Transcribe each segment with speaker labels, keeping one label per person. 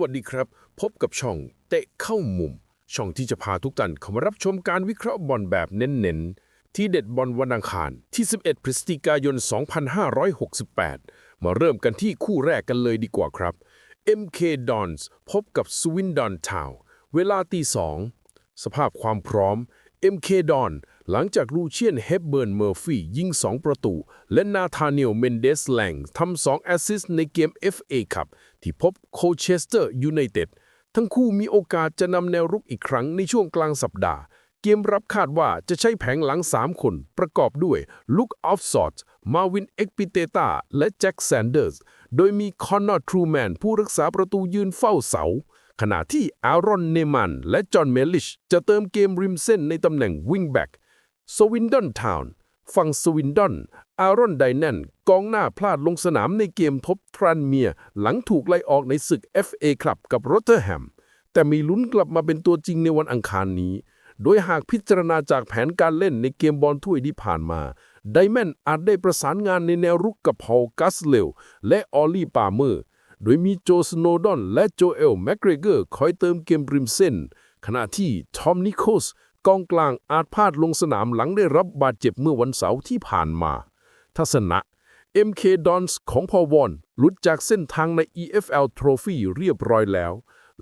Speaker 1: วัสดีครับ พบกับช่องเตะเข้ามุม ช่องที่จะพาทุกท่านเข้ามารับชมการวิเคราะห์บอลแบบเน้นๆ ที่เด็ดบอลวันอังคารที่ 11 พฤศจิกายน 2568 มาเริ่มกันที่คู่แรกกันเลยดีกว่าครับ MK Dons พบกับ Swindon Town เวลาตีสองสภาพความพร้อม MK Don หลังจากลูเชียนเฮปเบิร์นเมอร์ฟี่ยิง 2 ประตู และนาธาเนียลเมนเดสแลงทำ2แอสซิสในเกม FA ครับที่พบโคเชสเตอร์ยูไนเต็ดทั้งคู่มีโอกาสจะนำแนวรุกอีกครั้งในช่วงกลางสัปดาห์ เกมรับคาดว่าจะใช้แผงหลัง 3 คน ประกอบด้วยลุคออฟซอร์มาวินเอ็กปิเตตาและแจ็คแซนเดอร์ส โดยมีคอนนอร์ทรูแมนผู้รักษาประตูยืนเฝ้าเสาขณะที่อารอนเนมันและจอห์นเมลิชจะเติมเกมริมเส้นในตำแหน่งวิงแบ็ก สวินดอนทาวน์ฝั่งสวินดอน อารอนไดแนนกองหน้าพลาดลงสนามในเกมทบทรันเมีย หลังถูกไล่ออกในศึก FA ครับกับโรเตอร์แฮม แต่มีลุ้นกลับมาเป็นตัวจริงในวันอังคารนี้ โดยหากพิจารณาจากแผนการเล่นในเกมบอลถ้วยที่ผ่านมาไดแมนอาจได้ประสานงานในแนวรุกกับพอลกัสเลวและออลลี่ปาเมอร์ โดยมีโจสโนดอนและโจเอลแมกเกรเกอร์คอยเติมเกมริมเส้น ขณะที่ทอมนิโคส กองกลางอาจพลาดลงสนามหลังได้รับบาดเจ็บเมื่อวันเสาร์ที่ผ่านมา ทัศนะ MK Dons ของพอวอนหลุดจากเส้นทางใน EFL Trophy เรียบร้อยแล้ว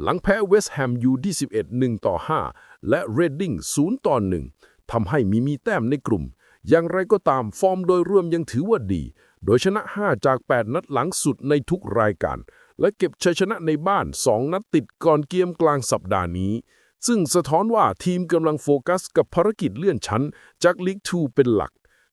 Speaker 1: หลังแพ้เวสต์แฮมยูที่11 1 ต่อ 5 และเรดดิ้ง0ต่อ 1ทำให้มีมีแต้มในกลุ่ม อย่างไรก็ตามฟอร์มโดยรวมยังถือว่าดี โดยชนะ 5 จาก 8 นัดหลังสุดในทุกรายการ และเก็บชัยชนะในบ้าน 2 นัดติดก่อนเกมกลางสัปดาห์นี้ ซึ่งสะท้อนว่าทีมกำลังโฟกัสกับภารกิจเลื่อนชั้น จากลีก2เป็นหลัก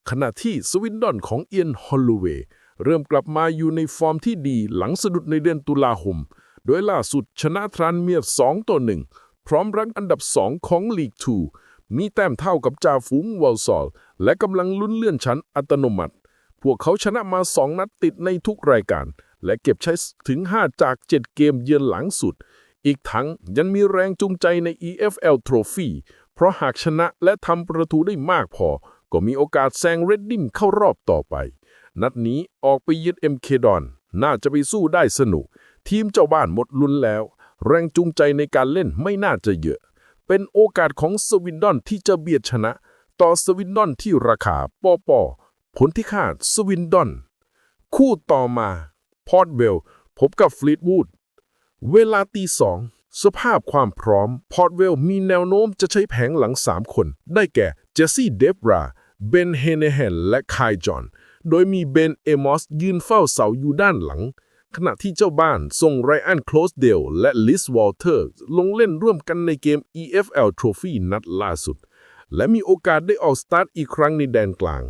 Speaker 1: ขณะที่สวินดอนของเอียนฮอลลูเวย์เริ่มกลับมาอยู่ในฟอร์มที่ดีหลังสะดุดในเดือนตุลาคม โดยล่าสุดชนะทรานเมีย2ต่อ1พร้อมรั้งอันดับ 2 ของลีก2มีแต้มเท่ากับจ่าฝูงวอลซอลและกำลังลุ้นเลื่อนชั้นอัตโนมัติ พวกเขาชนะมา 2 นัดติดในทุกรายการ และเก็บใช้ถึง 5 จาก 7 เกมเยือนหลังสุด อีกทั้งยังมีแรงจูงใจใน EFL Trophy เพราะหากชนะและทำประตูได้มากพอ ก็มีโอกาสแซงเรดดิ้มเข้ารอบต่อไป นัดนี้ออกไปยึด MK ดอน น่าจะไปสู้ได้สนุก ทีมเจ้าบ้านหมดลุ้นแล้ว แรงจูงใจในการเล่นไม่น่าจะเยอะ เป็นโอกาสของสวินดอนที่จะเบียดชนะ ต่อสวินดอนที่ราคาปอปอผลที่คาดสวินดอน คู่ต่อมา พอร์ตเวลพบกับฟลีตวูด เวลาตีสองสภาพความพร้อม พอร์ตเวลมีแนวโน้มจะใช้แผงหลัง 3 คน ได้แก่ เจสซี่เดบราเบนเฮเนเฮนและคายจอน โดยมีเบนเอมอสยืนเฝ้าเสาอยู่ด้านหลัง ขณะที่เจ้าบ้านส่งไรอันโคลสเดลและลิสวอลเตอร์ลงเล่นร่วมกันในเกม EFL Trophy นัดล่าสุด และมีโอกาสได้ออกสตาร์ทอีกครั้งในแดนกลาง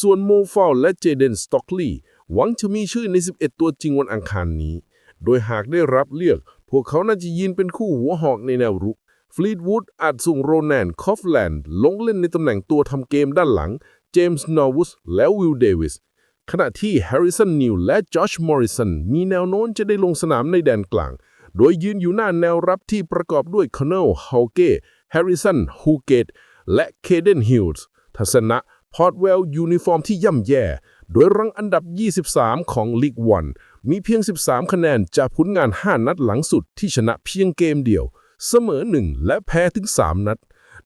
Speaker 1: ส่วนโมฟอลและเจเดนสต็อกลีย์หวังจะมีชื่อใน 11 ตัวจริงวันอังคารนี้ โดยหากได้รับเลือก พวกเขาน่าจะยืนเป็นคู่หัวหอกในแนวรุกฟลีดวูดอาจส่งโรแนนคอฟแลนด์ลงเล่นในตำแหน่งตัวทำเกมด้านหลัง เจมส์นอร์วุสและวิลเดวิส ขณะที่แฮร์ริสันนิวและจอชมอริสันมีแนวโน้มจะได้ลงสนามในแดนกลาง โดยยืนอยู่หน้าแนวรับที่ประกอบด้วยคอนเนลฮาวเก้แฮร์ริสันฮูเกตและเคเดนฮิลส์ทัศนะ พอร์ตเวลยูนิฟอร์มที่ย่ำแย่ โดยรังอันดับ 23 ของลีกวันมีเพียง 13 คะแนนจากผลงาน 5 นัดหลังสุดที่ชนะเพียงเกมเดียว เสมอ 1 และแพ้ถึง 3 นัด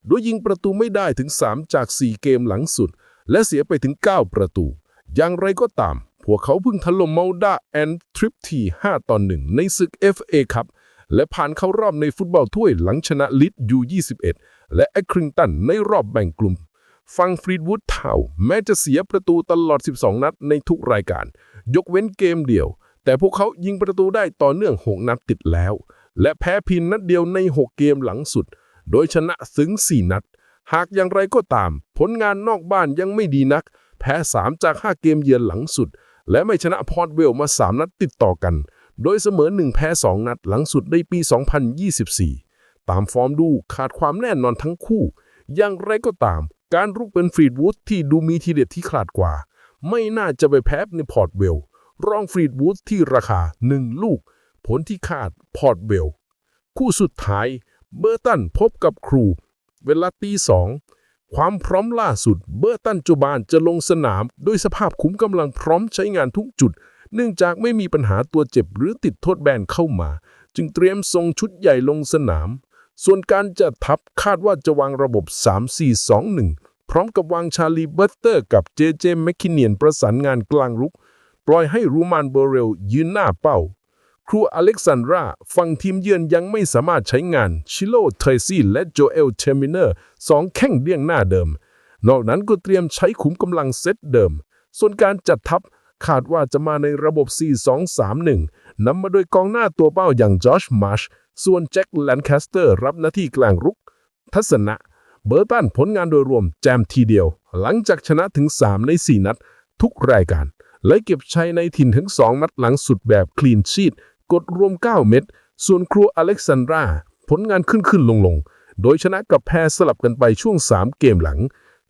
Speaker 1: โดยยิงประตูไม่ได้ถึง 3 จาก 4 เกมหลังสุด และเสียไปถึง 9 ประตู อย่างไรก็ตาม พวกเขาเพิ่งถล่มเมาดาแอนทริปที5ต่อ1ในศึก FA ครับและผ่านเข้ารอบในฟุตบอลถ้วยหลังชนะลิดยู21และแอคริงตันในรอบแบ่งกลุ่ม ฟังฟรีดวูดเท่า แม้จะเสียประตูตลอด 12 นัดในทุกรายการ ยกเว้นเกมเดียว แต่พวกเขายิงประตูได้ต่อเนื่อง 6 นัดติดแล้ว และแพ้เพินนัดเดียวใน 6 เกมหลังสุด โดยชนะถึง 4 นัด หากอย่างไรก็ตาม ผลงานนอกบ้านยังไม่ดีนัก แพ้ 3 จาก 5 เกมเยือนหลังสุด และไม่ชนะพอร์ตเวลมา 3 นัดติดต่อกัน โดยเสมอ 1 แพ้ 2 นัดหลังสุดในปี 2024 ตามฟอร์มดูขาดความแน่นอนทั้งคู่ อย่างไรก็ตาม การรุกเป็นฟรีดวูดที่ดูมีทีเด็ดที่ขาดกว่า ไม่น่าจะไปแพ้ในพอร์ตเวลรองฟรีดวูดที่ราคา 1 ลูก ผลที่คาดพอร์ตเวลคู่สุดท้ายเบอร์ตันพบกับครู เวลาตีสองความพร้อมล่าสุด เบอร์ตันจูบานจะลงสนามโดยสภาพคุ้มกำลังพร้อมใช้งานทุกจุด เนื่องจากไม่มีปัญหาตัวเจ็บหรือติดโทษแบนเข้ามา จึงเตรียมส่งชุดใหญ่ลงสนาม ส่วนการจัดทัพคาดว่าจะวางระบบ 3-4-2-1 พร้อมกับวางชาลีเบอร์เตอร์กับเจเจแมคคิเนียนประสานงานกลางรุก ปล่อยให้รูมานเบอร์เรลยืนหน้าเป้า ครูอเล็กซานดราฝั่งทีมเยือนยังไม่สามารถใช้งาน ชิโลเทรซี่และโจเอลเทมิเนอร์สองแข้งเลี่ยงหน้าเดิม นอกนั้นก็เตรียมใช้ขุมกำลังเซตเดิม ส่วนการจัดทัพคาดว่าจะมาในระบบ 4-2-3-1นำมาโดยกองหน้าตัวเป้าอย่างจอชมาร์ช ส่วนแจ็คแลนคาสเตอร์รับหน้าที่กลางรุก ทัศนะ เบอร์ตันผลงานโดยรวมแจมทีเดียว หลังจากชนะถึง 3 ใน 4 นัด ทุกรายการ และเก็บชัยในถิ่นถึง 2 นัดหลังสุดแบบคลีนชีตกดรวม 9 เม็ดส่วนครูอเล็กซานดรา ผลงานขึ้นขึ้นลงลงโดยชนะกับแพ้สลับกันไปช่วง 3 เกมหลัง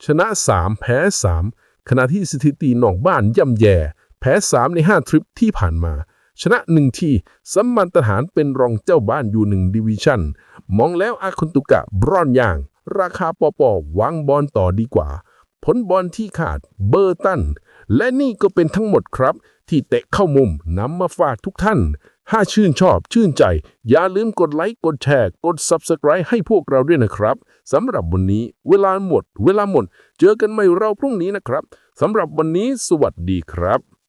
Speaker 1: ชนะ 3 แพ้ 3 ขณะที่สถิตินอกบ้านย่ำแย่ แพ้ 3 ใน 5 ทริปที่ผ่านมา ชนะ1ที่สัมมันตรฐานเป็นรองเจ้าบ้านอยู่1ดิวิชั่น มองแล้วอาคุนตุกะบรอนย่าง ราคาปอปอวางบอลต่อดีกว่า ผลบอลที่ขาดเบอร์ตัน และนี่ก็เป็นทั้งหมดครับ ที่เตะเข้ามุมนำมาฝากทุกท่าน ถ้าชื่นชอบชื่นใจ อย่าลืมกดไลค์ กดแชร์ กด Subscribe ให้พวกเราด้วยนะครับสำหรับวันนี้ เวลาหมด เวลาหมด เจอกันใหม่เราพรุ่งนี้นะครับสำหรับวันนี้ สวัสดีครับ